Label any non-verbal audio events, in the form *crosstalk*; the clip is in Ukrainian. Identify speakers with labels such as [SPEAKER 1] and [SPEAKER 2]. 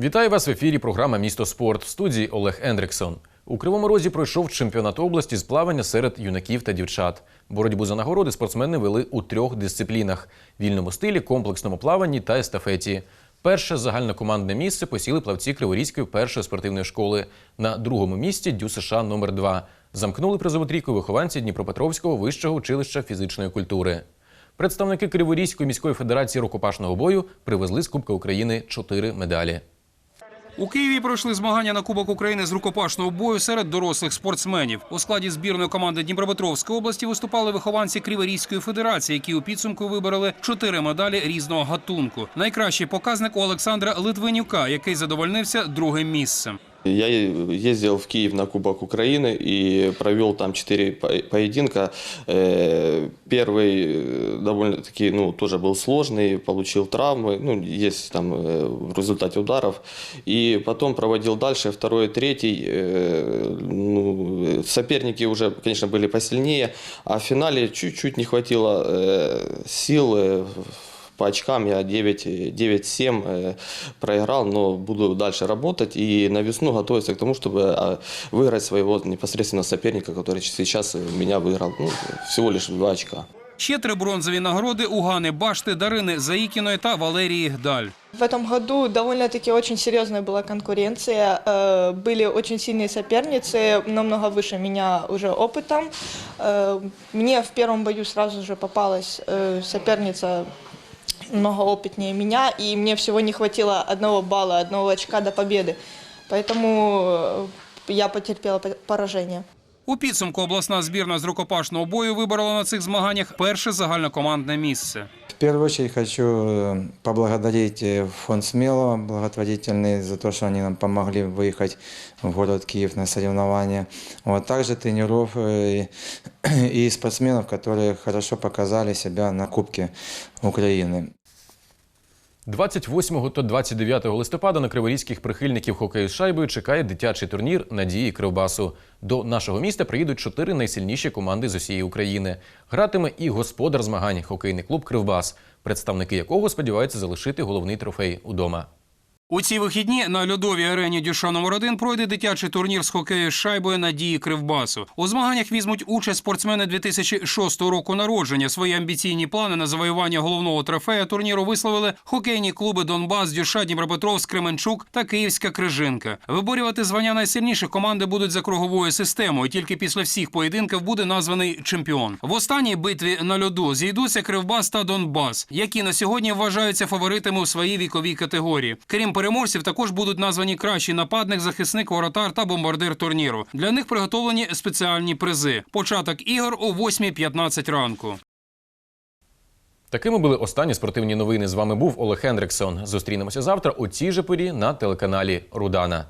[SPEAKER 1] Вітаю вас в ефірі. Програма Місто спорт в студії Олег Ендриксон. У Кривому Розі пройшов чемпіонат області з плавання серед юнаків та дівчат. Боротьбу за нагороди спортсмени вели у трьох дисциплінах: вільному стилі, комплексному плаванні та естафеті. Перше загальнокомандне місце посіли плавці Криворізької першої спортивної школи. На другому місці Дю США номер 2 Замкнули призову трійку вихованці Дніпропетровського вищого училища фізичної культури. Представники Криворізької міської федерації рукопашного бою привезли з Кубка України чотири медалі.
[SPEAKER 2] У Києві пройшли змагання на Кубок України з рукопашного бою серед дорослих спортсменів. У складі збірної команди Дніпропетровської області виступали вихованці Криворізької федерації, які у підсумку вибороли чотири медалі різного гатунку. Найкращий показник у Олександра Литвинюка, який задовольнився другим місцем.
[SPEAKER 3] Я ездил в Киев на Кубок Украины и провел там четыре по- поединка. Э, Первый э, довольно-таки, ну, тоже был сложный, получил травмы, ну, есть там э, в результате ударов. И потом проводил дальше, второй, третий. Ну, соперники уже, конечно, были посильнее, а в финале чуть-чуть не хватило сил э, по очкам я 9 9-7 э, проиграл, но буду дальше работать и на весну готовиться к тому, чтобы а, выиграть своего непосредственно соперника, который сейчас меня выиграл. Ну, всего лишь 2 очка.
[SPEAKER 2] Ще три бронзові нагороди у Гани Башти, Дарини Заїкіної та Валерії Гдаль.
[SPEAKER 4] В этом году довольно-таки очень серьезная была конкуренция. э, Были очень сильные соперницы, намного выше меня уже опытом. Э, Мне в первом бою сразу же попалась э, соперница много опытнее меня, и мне всего не хватило одного балла, одного очка до победы. Поэтому э, я потерпела по- поражение.
[SPEAKER 2] У підсумку обласна збірна з рукопашного бою виборола на цих змаганнях перше загальнокомандне місце.
[SPEAKER 5] В первую очередь хочу э, поблагодарить э, фонд Смелого, благотворительный, за то, что они нам помогли выехать в город Киев на соревнования. Вот, также тренеров э, *clears throat* и спортсменов, которые хорошо показали себя на Кубке Украины.
[SPEAKER 1] 28 та 29 листопада на криворізьких прихильників хокею з шайбою чекає дитячий турнір Надії Кривбасу. До нашого міста приїдуть чотири найсильніші команди з усієї України. Гратиме і господар змагань хокейний клуб Кривбас, представники якого сподіваються залишити головний трофей удома.
[SPEAKER 2] У ці вихідні на льодовій арені Дюша номер 1 пройде дитячий турнір з хокею з шайбою Надії Кривбасу. У змаганнях візьмуть участь спортсмени 2006 року народження. Свої амбіційні плани на завоювання головного трофея турніру висловили хокейні клуби Донбас, Дюша, Дніпропетровськ, Кременчук та Київська Крижинка. Виборювати звання найсильніших команди будуть за круговою системою. Тільки після всіх поєдинків буде названий чемпіон. В останній битві на льоду зійдуться Кривбас та Донбас, які на сьогодні вважаються фаворитами у своїй віковій категорії. Крім переможців, також будуть названі кращий нападник, захисник, воротар та бомбардир турніру. Для них приготовлені спеціальні призи. Початок ігор о 8.15 ранку.
[SPEAKER 1] Такими були останні спортивні новини. З вами був Олег Хендриксон. Зустрінемося завтра у цій же порі на телеканалі Рудана.